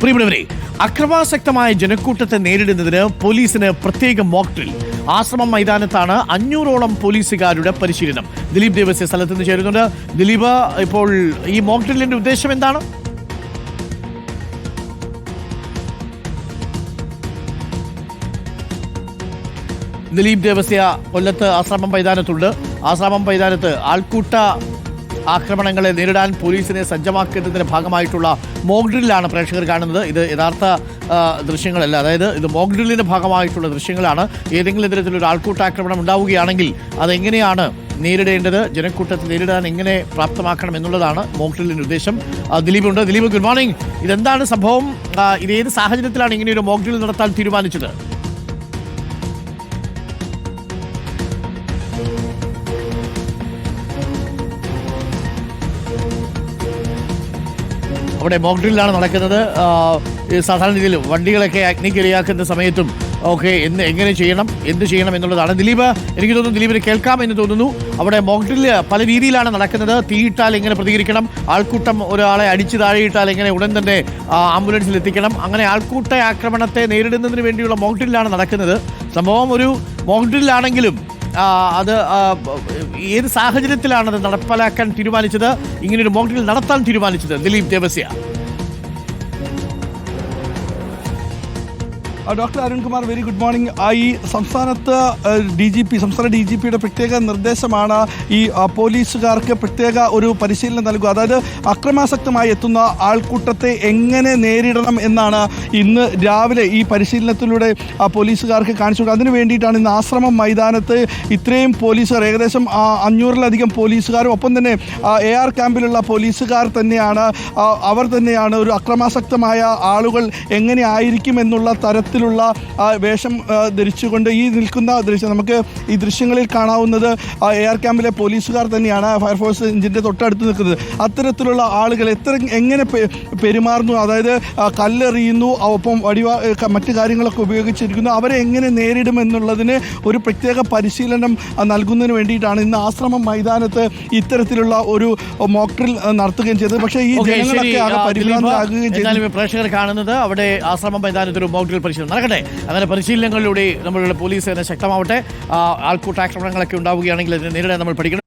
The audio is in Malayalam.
പ്രിയപ്പെട്ടവരെ അക്രമാസക്തമായ ജനക്കൂട്ടത്തെ നേരിടുന്നതിന് പോലീസിന് പ്രത്യേക മോക്ട്രിൽ ആശ്രമം മൈതാനത്താണ് അഞ്ഞൂറോളം പോലീസുകാരുടെ പരിശീലനം. ദിലീപ് ദേവസ്യ സ്ഥലത്ത് നിന്ന് ചേരുന്നുണ്ട്. ദിലീപ് ഇപ്പോൾ ഈ മോക്ടിലിന്റെ ഉദ്ദേശം എന്താണ്? ദിലീപ് ദേവസ്യ കൊല്ലത്ത് ആശ്രമം മൈതാനത്തുണ്ട്. ആശ്രമം മൈതാനത്ത് ആൾക്കൂട്ട ആക്രമണങ്ങളെ നേരിടാൻ പോലീസിനെ സജ്ജമാക്കേണ്ടതിന്റെ ഭാഗമായിട്ടുള്ള മോക്ക് ഡ്രില്ലാണ് പ്രേക്ഷകർ കാണുന്നത്. ഇത് യഥാർത്ഥ ദൃശ്യങ്ങളല്ല. അതായത് ഇത് മോക്ക് ഡ്രില്ലിന്റെ ഭാഗമായിട്ടുള്ള ദൃശ്യങ്ങളാണ്. ഏതെങ്കിലും തരത്തിലൊരു ആൾക്കൂട്ട ആക്രമണം ഉണ്ടാവുകയാണെങ്കിൽ അതെങ്ങനെയാണ് നേരിടേണ്ടത്? ജനക്കൂട്ടത്തെ നേരിടാൻ എങ്ങനെ പ്രാപ്തമാക്കണം എന്നുള്ളതാണ് മോക്ക് ഡ്രില്ലിന്റെ ഉദ്ദേശം. ദിലീപ് ഉണ്ട് ദിലീപ് ഗുഡ് മോർണിംഗ് ഇതെന്താണ് സംഭവം? ഇത് ഏത് സാഹചര്യത്തിലാണ് ഇങ്ങനെ ഒരു മോക്ക് ഡ്രിൽ നടത്താൻ തീരുമാനിച്ചത്? അവിടെ മോക്ക് ഡ്രില്ലാണ് നടക്കുന്നത്. സാധാരണ രീതിയിൽ വണ്ടികളൊക്കെ അഗ്നിക്കിരയാക്കുന്ന സമയത്തും ഓക്കെ എന്ന് എങ്ങനെ ചെയ്യണം എന്ത് ചെയ്യണം എന്നുള്ളതാണ്. ദിലീപ് എനിക്ക് തോന്നുന്നു ദിലീപിന് കേൾക്കാം എന്ന് തോന്നുന്നു. അവിടെ മോക്ക് ഡ്രില്ല് പല രീതിയിലാണ് നടക്കുന്നത്. തീയിട്ടാൽ എങ്ങനെ പ്രതികരിക്കണം ആൾക്കൂട്ടം ഒരാളെ അടിച്ചു താഴെയിട്ടാൽ എങ്ങനെ ഉടൻ തന്നെ ആംബുലൻസിൽ എത്തിക്കണം. അങ്ങനെ ആൾക്കൂട്ട ആക്രമണത്തെ നേരിടുന്നതിന് വേണ്ടിയുള്ള മോക്ക് ഡ്രില്ലാണ് നടക്കുന്നത്. സംഭവം ഒരു മോക്ക് ഡ്രില്ലാണെങ്കിലും ആ, അത് ഏത് സാഹചര്യത്തിലാണ് അത് നടപ്പിലാക്കാൻ തീരുമാനിച്ചത്? ഇങ്ങനൊരു മോക്ക് ഡ്രിൽ നടത്താൻ തീരുമാനിച്ചത് Dileep Devasya. Doctor Arunkumar very good morning ഈ സംസ്ഥാനത്ത് ഡി ജി പി സംസ്ഥാന ഡി ജി പിയുടെ പ്രത്യേക നിർദ്ദേശമാണ് ഈ പോലീസുകാർക്ക് പ്രത്യേക ഒരു പരിശീലനം നൽകുക. അതായത് അക്രമാസക്തമായി എത്തുന്ന ആൾക്കൂട്ടത്തെ എങ്ങനെ നേരിടണം എന്നാണ് ഇന്ന് രാവിലെ ഈ പരിശീലനത്തിലൂടെ പോലീസുകാർക്ക് കാണിച്ചു കൊടുക്കുക. അതിനു വേണ്ടിയിട്ടാണ് ഇന്ന് ആശ്രമം മൈതാനത്ത് ഇത്രയും പോലീസുകാർ ഏകദേശം അഞ്ഞൂറിലധികം പോലീസുകാരും ഒപ്പം തന്നെ എ ആർ ക്യാമ്പിലുള്ള പോലീസുകാർ തന്നെയാണ് അവർ തന്നെയാണ് ഒരു അക്രമാസക്തമായ ആളുകൾ എങ്ങനെ ആയിരിക്കും എന്നുള്ള തരത്തിലുള്ള ആ, വേഷം ധരിച്ചുകൊണ്ട് ഈ നിൽക്കുന്ന ദൃശ്യം നമുക്ക് ഈ ദൃശ്യങ്ങളിൽ കാണാവുന്നത് എയർ ക്യാമ്പിലെ പോലീസുകാർ തന്നെയാണ് ഫയർഫോഴ്സ് എഞ്ചിന്റെ തൊട്ടടുത്ത് നിൽക്കുന്നത്. അത്തരത്തിലുള്ള ആളുകൾ എത്ര എങ്ങനെ പെരുമാറുന്നു അതായത് കല്ലെറിയുന്നു ഒപ്പം വടിവ മറ്റു കാര്യങ്ങളൊക്കെ ഉപയോഗിച്ചിരിക്കുന്നു അവരെ എങ്ങനെ നേരിടുമെന്നുള്ളതിന് ഒരു പ്രത്യേക പരിശീലനം നൽകുന്നതിന് വേണ്ടിയിട്ടാണ് ഇന്ന് ആശ്രമം മൈതാനത്ത് ഇത്തരത്തിലുള്ള ഒരു മോക്ട്രിൽ നടത്തുകയും ചെയ്തത്. പക്ഷേ ഈ ജനങ്ങളൊക്കെ പരിഭ്രാന്തരാകുകയും ചെയ്തു. പ്രേക്ഷകർ കാണുന്നത് അവിടെ ആശ്രമം മൈതാനത്ത് ഒരു മോക്ട്രിൽ പരിശീലനം നടക്കട്ടെ. അങ്ങനെ പരിശീലനങ്ങളിലൂടെ നമ്മളുടെ പോലീസ് സേന ശക്തമാവട്ടെ. ആൾക്കൂട്ട ആക്രമണങ്ങളൊക്കെ ഉണ്ടാവുകയാണെങ്കിൽ അതിനെ നേരിടാൻ നമ്മൾ പഠിക്കണം.